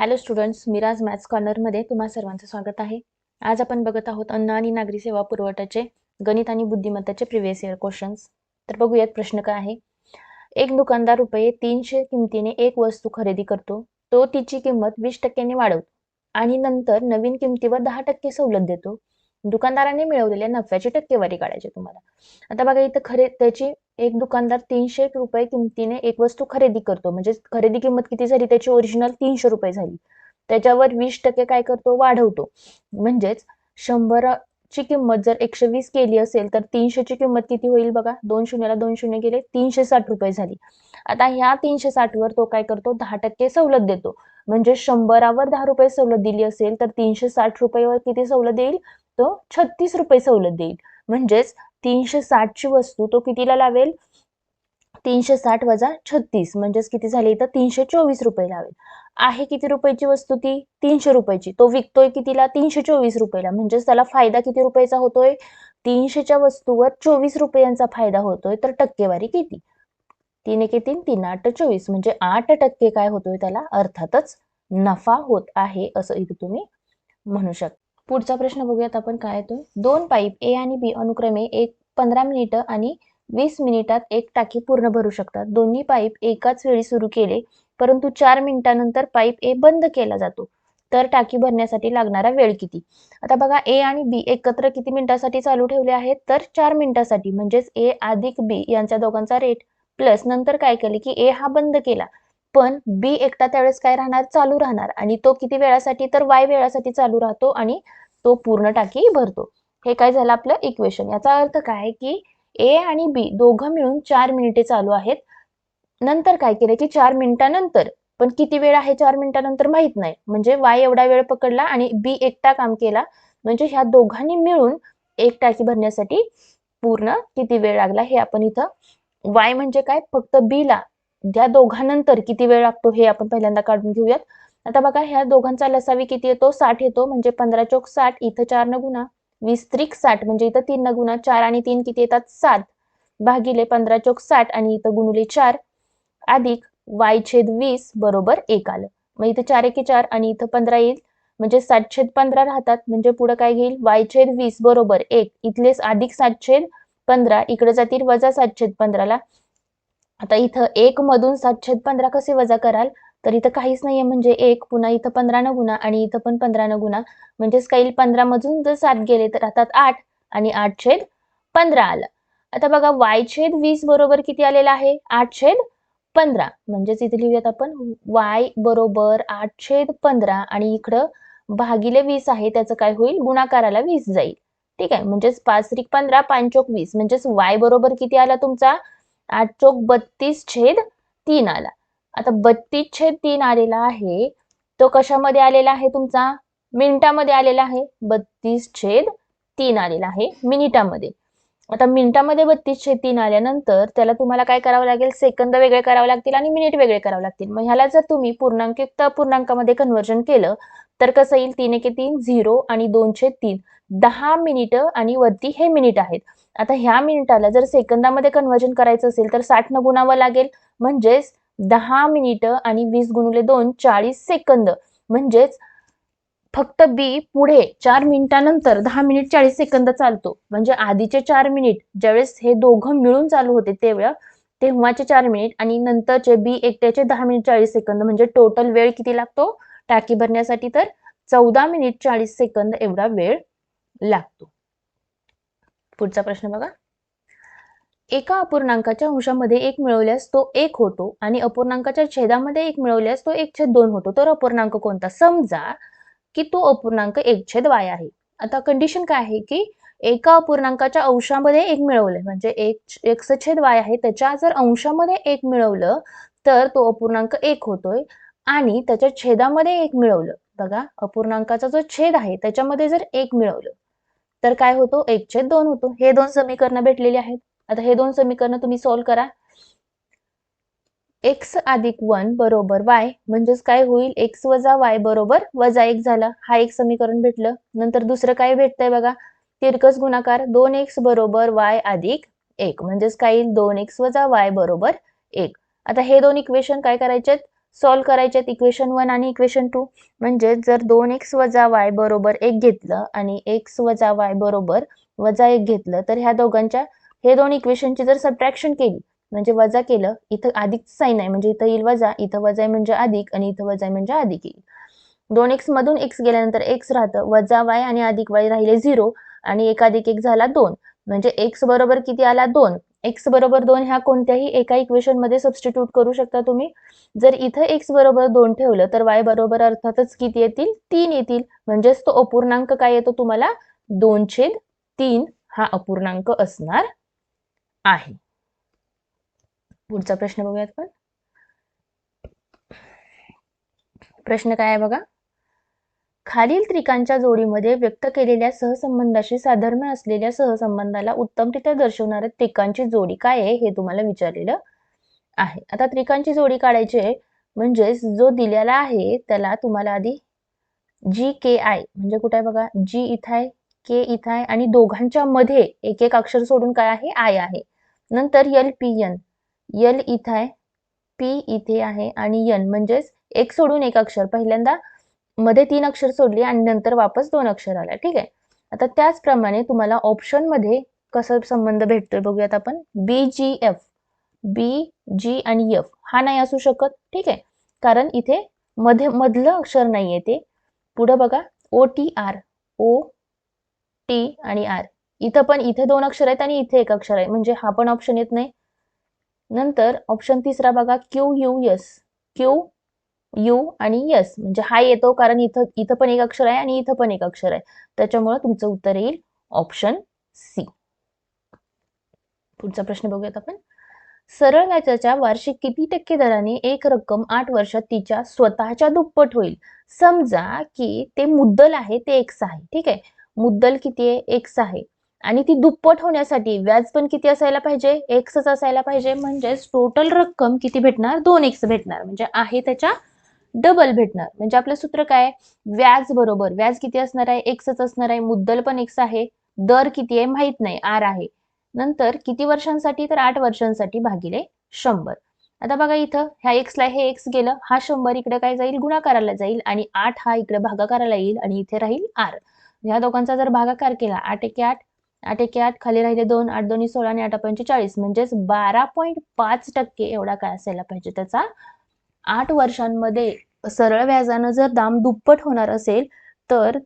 Hello students Miraj maths कॉर्नरमध्ये तुम्हा सर्वांचं स्वागत आहे. आज आपण बघत आहोत अन्न आणि नागरी सेवा पुरवठ्याचे गणित आणि बुद्धिमत्ताचे प्रिव्हियस इयर क्वेश्चन्स तर बघूयात प्रश्न काय आहे. एक दुकानदार रुपये तीनशे किमतीने एक वस्तू खरेदी करतो. तो तिची किंमत वीस टक्क्याने वाढवतो आणि नंतर नवीन किमतीवर दहा टक्के सवलत देतो. दुकानदारांनी मिळवलेल्या नफ्याची टक्केवारी काढायची तुम्हाला. आता बघा इथं खरे त्याची एक दुकानदार तीनशे रुपये किमतीने एक वस्तू खरेदी करतो. म्हणजे खरेदी किंमत किती झाली? त्याची ओरिजिनल तीनशे रुपये झाली. त्याच्यावर वीस टक्के काय करतो? वाढवतो. म्हणजेच शंभराची किंमत जर एकशे वीस केली असेल तर तीनशेची किंमत किती होईल बघा? दोन शून्याला दोन शून्य गेले तीनशे साठ रुपये झाली. आता ह्या तीनशे साठ वर तो काय करतो? दहा टक्के सवलत देतो. म्हणजे शंभरावर दहा रुपये सवलत दिली असेल तर तीनशे साठ रुपयेवर किती सवलत देईल? छत्तीस रुपये सवलत देईल. म्हणजेच तीनशे साठची वस्तू तो कितीला लावेल? तीनशे साठ वजा छत्तीस म्हणजेच किती झाली तर तीनशे चोवीस रुपये लावेल. आहे किती रुपयाची वस्तू ती? तीनशे रुपयाची. तो विकतोय कितीला? तीनशे चोवीस रुपयाला. म्हणजेच त्याला फायदा किती रुपयाचा होतोय? तीनशेच्या वस्तूवर चोवीस रुपयांचा फायदा होतोय तर टक्केवारी किती? तीन एक तीन तीन आठ चोवीस. म्हणजे आठ टक्के काय होतोय त्याला? अर्थातच नफा होत आहे असं इथे तुम्ही म्हणू शकता. पुढचा प्रश्न बघूयात आपण काय येतो दोन पाईप ए आणि बी अनुक्रमे एक पंधरा मिनिटं आणि वीस मिनिटात एक टाकी पूर्ण भरू शकतात. दोन्ही पाईप एकाच वेळी सुरू केले परंतु चार मिनिटानंतर पाईप ए बंद केला जातो. तर टाकी भरण्यासाठी लागणारा वेळ किती? आता बघा ए आणि बी एकत्र किती मिनिटासाठी चालू ठेवले आहेत? तर चार मिनिटासाठी म्हणजेच ए अधिक बी यांच्या दोघांचा रेट प्लस नंतर काय केले की ए हा बंद केला. पण बी एकटा त्यावेळेस काय राहणार? चालू राहणार. आणि तो किती वेळासाठी? तर वाय वेळासाठी चालू राहतो आणि तो पूर्ण टाकी भरतो. हे काय झालं आपलं इक्वेशन याचा अर्थ काय की ए आणि बी दोघं मिळून चार मिनिटे चालू आहेत. नंतर काय केलं की चार मिनिटानंतर पण किती वेळ आहे चार मिनिटानंतर माहीत नाही. म्हणजे वाय एवढा वेळ पकडला आणि बी एकटा काम केला. म्हणजे ह्या दोघांनी मिळून एक टाकी भरण्यासाठी पूर्ण किती वेळ लागला हे आपण इथं वाय म्हणजे काय? फक्त बी ला. त्या दोघांनंतर किती वेळ लागतो हे आपण पहिल्यांदा काढून घेऊयात. आता बघा ह्या दोघांचा लसावी किती येतो? साठ येतो. म्हणजे पंधरा चौक साठ इथं चार न गुणा वीस त्रिक साठ म्हणजे इथं तीन न गुणा चार आणि तीन किती येतात? सात. भागिले पंधरा चौक साठ आणि इथं गुणुले चार. अधिक वाय छेद वीस बरोबर एक आलं. मग इथं चार एके चार आणि इथं पंधरा येईल. म्हणजे सात छेद पंधरा राहतात. म्हणजे पुढे काय घेईल? वाय छेद वीस बरोबर एक. इथलेच अधिक सात छेद पंधरा. इकडे जातील वजा सात छेद पंधराला. आता इथं एक मधून सात छेद पंधरा कसे वजा कराल? तर इथं काहीच नाहीये. म्हणजे एक पुन्हा इथं पंधरा न गुणा आणि इथं पण पंधरा न गुणा. म्हणजेच काही पंधरा मधून जर सात गेले तर राहतात आठ आणि आठ छेद पंधरा आलं. आता बघा वाय छेद वीस बरोबर किती आलेला आहे? आठ छेद पंधरा. म्हणजेच इथे लिहूयात आपण वाय बरोबर आठ छेद पंधरा आणि इकडं भागिले वीस आहे त्याचं काय होईल? गुणाकाराला वीस जाईल. ठीक आहे? म्हणजेच पाच त्रिक पंधरा पांचोक वीस. म्हणजेच वाय बरोबर किती आला तुमचा? आठ चोक बत्तीस छेद तीन आला. आता बत्तीस छेद तीन आलेला आहे. तो कशामध्ये आलेला आहे तुमचा? मिनिटामध्ये आलेला आहे. बत्तीस छेद तीन आलेला आहे. मिनिटामध्ये. आता मिनिटामध्ये बत्तीस छेद तीन आल्यानंतर त्याला तुम्हाला काय करावं लागेल? सेकंद वेगळे करावे लागतील आणि मिनिट वेगळे करावे लागतील. मग ह्याला जर तुम्ही पूर्णांकित पूर्णांकामध्ये कन्वर्जन केलं तर कसं येईल? तीन एके तीन झिरो आणि दोनशे तीन. दहा मिनिटं आणि वरती हे मिनिट आहेत. आता ह्या मिनिटाला जर सेकंदामध्ये कन्वर्जन करायचं असेल तर साठ न गुणावं लागेल. म्हणजेच दहा मिनिटं आणि वीस गुणुले दोन चाळीस सेकंद. म्हणजेच फक्त बी पुढे चार मिनिटानंतर दहा मिनिट चाळीस सेकंद चालतो. म्हणजे आधीचे चार मिनिट ज्यावेळेस हे दोघं मिळून चालू होते तेव्हा तेव्हाचे चार मिनिट आणि नंतरचे बी एकट्याचे दहा मिनिट चाळीस सेकंद. म्हणजे टोटल वेळ किती लागतो? टाकी भरण्यासाठी तर चौदा मिनिट चाळीस सेकंद एवढा वेळ लागतो. पुढचा प्रश्न बघा. एका अपूर्णांकाच्या अंशामध्ये एक मिळवल्यास तो एक होतो आणि अपूर्णांकाच्या छेदामध्ये एक मिळवल्यास तो एक छेद दोन होतो. तर अपूर्णांक कोणता? समजा की तो अपूर्णांक एक छेद वाय आहे. आता कंडिशन काय आहे की एका अपूर्णांकाच्या अंशामध्ये एक मिळवलंय. म्हणजे एक एक्स छेद वाय आहे. त्याच्या जर अंशामध्ये एक मिळवलं तर तो अपूर्णांक एक होतोय आणि त्याच्या छेदामध्ये एक मिळवलं. बघा अपूर्णांकाचा जो छेद आहे त्याच्यामध्ये जर एक मिळवलं तर काय होतो? एक छेद दोन होतो. हे दोन समीकरणं भेटलेली आहेत. आता हे दोन समीकरण तुम्ही सॉल्व्ह करा. एक्स अधिक वन बरोबर वाय म्हणजेच काय होईल? एक्स वजा वाय बरोबर वजा एक झाला. हा एक समीकरण भेटलं. नंतर दुसरं काय भेटतंय बघा? तिरकस गुणाकार दोन एक्स बरोबर वाय अधिक एक म्हणजेच काय येईल? दोन एक्स वजा वाय बरोबर एक. आता हे दोन इक्वेशन काय करायचे सॉल्व्ह करायचे इक्वेशन वन आणि इक्वेशन टू म्हणजे जर दोन एक्स वजा वाय बरोबर एक घेतलं आणि एक्स वजा वाय बरोबर वजा एक घेतलं तर ह्या दोघांच्या हे दोन इक्वेशनची जर सबट्रॅक्शन केली म्हणजे वजा केलं इथं अधिक साईन आहे म्हणजे इथं येईल वजा इथं वजा आहे म्हणजे अधिक आणि इथं वजा आहे म्हणजे अधिक येईल. दोन एक्स मधून एक्स गेल्यानंतर एक्स राहतं वजा वाय आणि अधिक वाय राहिले झिरो आणि एक अधिक एक झाला दोन. म्हणजे एक्स बरोबर किती आला दोन? एक्स बरोबर दोन ह्या कोणत्याही एका इक्वेशनमध्ये सबस्टिट्यूट करू शकता तुम्ही. जर इथं एक्स बरोबर दोन ठेवलं तर वाय बरोबर अर्थातच किती येतील? तीन येतील. म्हणजेच तो अपूर्णांक काय येतो तुम्हाला? दोन छेद तीन हा अपूर्णांक असणार आहे. पुढचा प्रश्न बघूयात पण प्रश्न काय आहे बघा? खालील त्रिकांच्या जोडीमध्ये व्यक्त केलेल्या सहसंबंधाशी साधर्म्य असलेल्या सहसंबंधाला उत्तमरित्या दर्शवणाऱ्या त्रिकांची जोडी काय आहे हे तुम्हाला विचारलेलं आहे. आता त्रिकांची जोडी काढायची आहे म्हणजेच जो दिलेला आहे त्याला तुम्हाला आधी जी के आय म्हणजे कुठे आहे बघा? जी इथाय के इथं आहे आणि दोघांच्या मध्ये एक एक अक्षर सोडून काय आहे? आय आहे. नंतर यल पी एन यल इथं आहे. पी इथे आहे आणि यन म्हणजेच एक सोडून एक अक्षर. पहिल्यांदा मध्ये तीन अक्षर सोडली आणि नंतर वापस दोन अक्षर आला ठीक आहे? आता त्याचप्रमाणे तुम्हाला ऑप्शनमध्ये कसं संबंध भेटतोय बघूयात आपण. बी जी एफ बी जी आणि एफ हा नाही असू शकत. ठीक आहे? कारण इथे मध्ये मधलं अक्षर नाहीये ते. पुढे बघा. O T R O T आणि आर इथं पण इथे दोन अक्षर आहेत आणि इथे एक अक्षर आहे. म्हणजे हा पण ऑप्शन येत नाही. नंतर ऑप्शन तिसरा बघा Q U S Q U आणि यस म्हणजे हा येतो कारण इथं इथं पण एक अक्षर आहे आणि इथं पण एक अक्षर आहे. त्याच्यामुळे तुमचं उत्तर येईल ऑप्शन सी पुढचा प्रश्न बघूयात आपण. सरळ व्याजाच्या वार्षिक किती टक्के दराने एक रक्कम आठ वर्षात तिच्या स्वतःच्या दुप्पट होईल? समजा की ते मुद्दल आहे ते एक्स आहे. ठीक आहे? मुद्दल किती आहे? एक्स आहे. आणि ती दुप्पट होण्यासाठी व्याज पण किती असायला पाहिजे? एक्सच असायला पाहिजे. म्हणजेच टोटल रक्कम किती भेटणार? दोन एक्स भेटणार. म्हणजे आहे त्याच्या डबल भेटणार. म्हणजे आपलं सूत्र काय? व्याज बरोबर. व्याज किती असणार आहे? एक्सच असणार आहे. मुद्दल पण एक्स आहे. दर किती आहे? माहीत नाही. आर आहे. नंतर किती वर्षांसाठी? तर आठ वर्षांसाठी भागिले शंभर. आता बघा इथं. ह्या एक्सला हे एक्स गेलं. हा शंभर इकडे काय जाईल? गुणाकाराला जाईल. आणि आठ हा इकडे भागाकाराला येईल. आणि इथे राहील आर ह्या दोघांचा जर भागाकार केला आठ एके आठ आठ एके आठ खाली राहिले दोन आठ दोन्ही सोळा आणि आठ पंचेचाळीस म्हणजेच बारा पॉईंट पाच टक्के एवढा काय असायला पाहिजे. त्याचा आठ वर्षांमध्ये सरळ व्याजानं जर दाम दुप्पट होणार असेल तर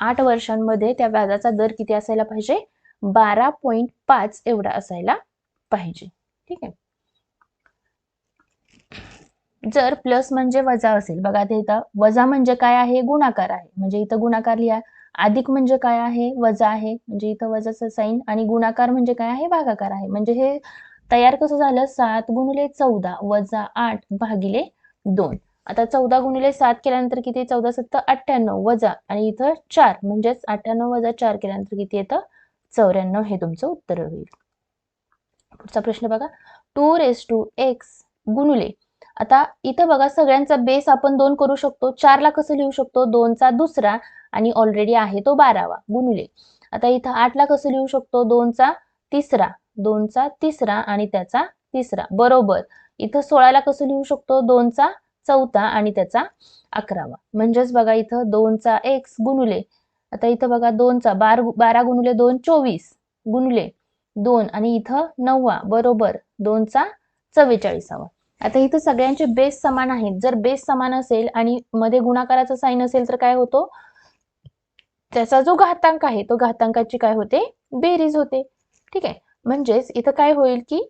आठ वर्षांमध्ये त्या व्याजाचा दर किती असायला पाहिजे? बारा पॉईंट पाच एवढा असायला पाहिजे. ठीक आहे? जर प्लस म्हणजे वजा असेल बघा ते इथं वजा म्हणजे काय आहे? गुणाकार आहे. म्हणजे इथं गुणाकार लिहा. अधिक म्हणजे काय आहे? वजा आहे. म्हणजे इथं वजाचं साईन आणि गुणाकार म्हणजे काय आहे? भागाकार आहे. म्हणजे हे तयार कसं झालं? सात गुणिले चौदा वजा आठ भागिले दोन. आता चौदा गुणिले सात केल्यानंतर किती? चौदा सत्त अठ्ठ्याण्णव वजा आणि इथं चार. म्हणजेच अठ्ठ्याण्णव वजा चार केल्यानंतर किती येतं? चौऱ्याण्णव. हे तुमचं उत्तर होईल. पुढचा प्रश्न बघा. टू रेस टू एक्स गुणुले. आता इथं बघा सगळ्यांचा बेस आपण दोन करू शकतो. चारला कसं लिहू शकतो? दोनचा दुसरा. आणि ऑलरेडी आहे तो बारावा गुणुले. आता इथं आठला कसं लिहू शकतो? दोनचा तिसरा दोनचा तिसरा आणि त्याचा तिसरा. बरोबर. इथं सोळाला कसं लिहू शकतो? दोनचा चौथा आणि त्याचा अकरावा. म्हणजेच बघा इथं दोनचा एक्स गुणुले. आता इथं बघा दोनचा बार बारा गुणुले दोन चोवीस. गुणुले दोन आणि इथं नववा. बरोबर. दोनचा चव्वेचाळीसावा. आता इथं सगळ्यांचे बेस समान आहेत. जर बेस समान असेल आणि मध्ये गुणाकाराचा साईन असेल तर काय होतो? त्याचा जो घातांक आहे तो घातांकाची काय होते? बेरीज होते. ठीक आहे? म्हणजेच इथं काय होईल की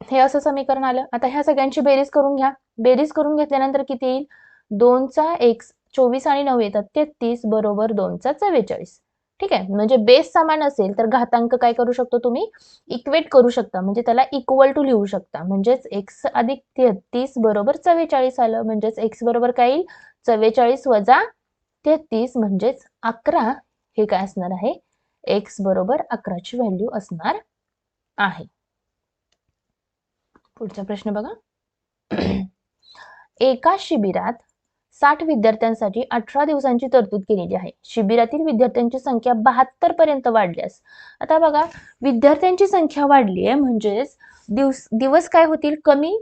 हे असं समीकरण आलं. आता ह्या सगळ्यांची बेरीज करून घ्या. बेरीज करून घेतल्यानंतर किती येईल? दोनचा एक चोवीस आणि नऊ येतात. तेहतीस बरोबर दोनचा चव्वेचाळीस. ठीक आहे? म्हणजे बेस समान असेल तर घातांक काय करू शकतो तुम्ही? इक्वेट करू शकता. म्हणजे त्याला इक्वल टू लिहू शकता. म्हणजेच एक्स अधिक तेहतीस बरोबर चव्वेचाळीस आलं. म्हणजेच एक्स बरोबर काय येईल? चव्वेचाळीस वजा तेहतीस म्हणजेच अकरा हे काय असणार आहे? एक्स बरोबर अकराची व्हॅल्यू असणार आहे. पुढचा प्रश्न बघा. एका शिबिरात साठ विद्यार्थ्यांसाठी अठरा दिवसांची तरतूद केलेली आहे. शिबिरातील विद्यार्थ्यांची संख्या बहात्तर पर्यंत वाढल्यास आता बघा विद्यार्थ्यांची संख्या वाढली आहे म्हणजेच दिवस दिवस काय होतील? कमी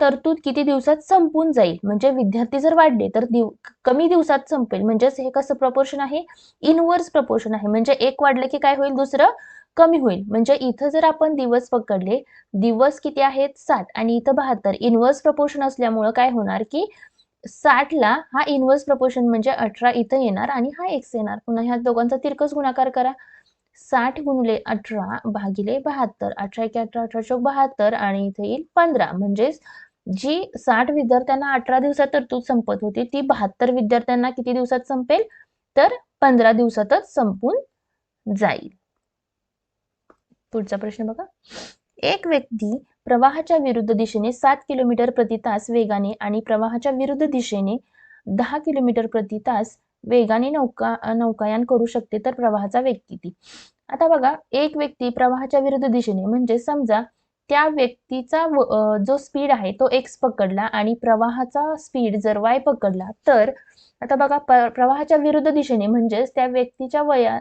तरतूद किती दिवसात संपून जाईल? म्हणजे विद्यार्थी जर वाढले तर दिव कमी दिवसात संपेल. म्हणजेच हे कसं प्रपोर्शन आहे? इनवर्स प्रपोर्शन आहे. म्हणजे एक वाढलं की काय होईल? दुसरं कमी होईल. म्हणजे इथं जर आपण दिवस पकडले दिवस किती आहेत? साठ. आणि इथं बहात्तर. इनवर्स प्रपोर्शन असल्यामुळं काय होणार की साठला हा इनवर्स प्रपोर्शन म्हणजे अठरा इथं येणार आणि हा एक्स येणार. पुन्हा ह्या दोघांचा तिरकस गुणाकार करा. साठ गुणले अठरा भागिले बहात्तर. अठरा एक अठरा अठरा चौक बहात्तर आणि इथे येईल पंधरा. म्हणजेच जी साठ विद्यार्थ्यांना अठरा दिवसात तरतूद संपत होती ती बहात्तर विद्यार्थ्यांना किती दिवसात संपेल? तर पंधरा दिवसातच संपून जाईल. पुढचा प्रश्न बघा. एक व्यक्ती प्रवाहाच्या विरुद्ध दिशेने सात किलोमीटर प्रति तास वेगाने आणि प्रवाहाच्या विरुद्ध दिशेने दहा किलोमीटर प्रति तास वेगाने नौका नौकायान करू शकते तर प्रवाहाचा वेग किती? आता बघा एक व्यक्ती प्रवाहाच्या विरुद्ध दिशेने म्हणजे समजा त्या व्यक्तीचा जो स्पीड आहे तो एक्स पकडला आणि प्रवाहाचा स्पीड जर वाय पकडला तर आता बघा प्रवाहाच्या विरुद्ध दिशेने म्हणजेच त्या व्यक्तीच्या वया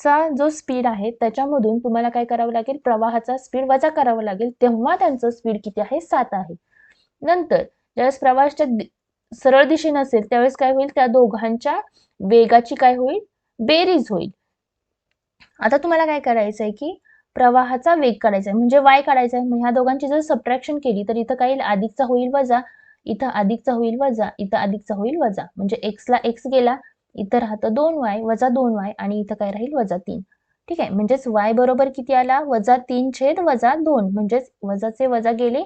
चा जो स्पीड आहे त्याच्यामधून तुम्हाला काय करावं लागेल? प्रवाहाचा स्पीड वजा करावा लागेल तेव्हा त्यांचं स्पीड किती आहे? सात आहे. नंतर ज्यावेळेस प्रवाहाच्या सरळ दिशे नसेल त्यावेळेस काय होईल? त्या दोघांच्या वेगाची काय होईल? बेरीज होईल. आता तुम्हाला काय करायचं आहे की प्रवाहाचा वेग काढायचा आहे. म्हणजे वाय काढायचा आहे. मग ह्या दोघांची जर सबट्रॅक्शन केली तर इथं काय येईल? अधिकचा होईल वजा. इथं अधिकचा होईल वजा. इथं अधिकचा होईल वजा. म्हणजे एक्सला एक्स गेला इथं राहतं दोन वाय वजा दोन वाय आणि इथं काय राहील? वजा तीन. ठीक आहे? म्हणजेच वाय बरोबर किती आला? वजा तीन छेद वजा दोन. म्हणजेच वजाचे वजा गेले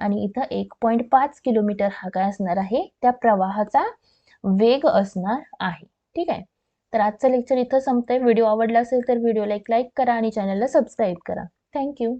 आणि इथं एक पॉईंट पाच किलोमीटर हा काय असणार आहे? त्या प्रवाहाचा वेग असणार आहे. ठीक आहे? तर आजचं लेक्चर इथं संपतंय. व्हिडिओ आवडला असेल तर व्हिडिओला एक लाईक करा आणि चॅनलला सबस्क्राईब करा. थँक्यू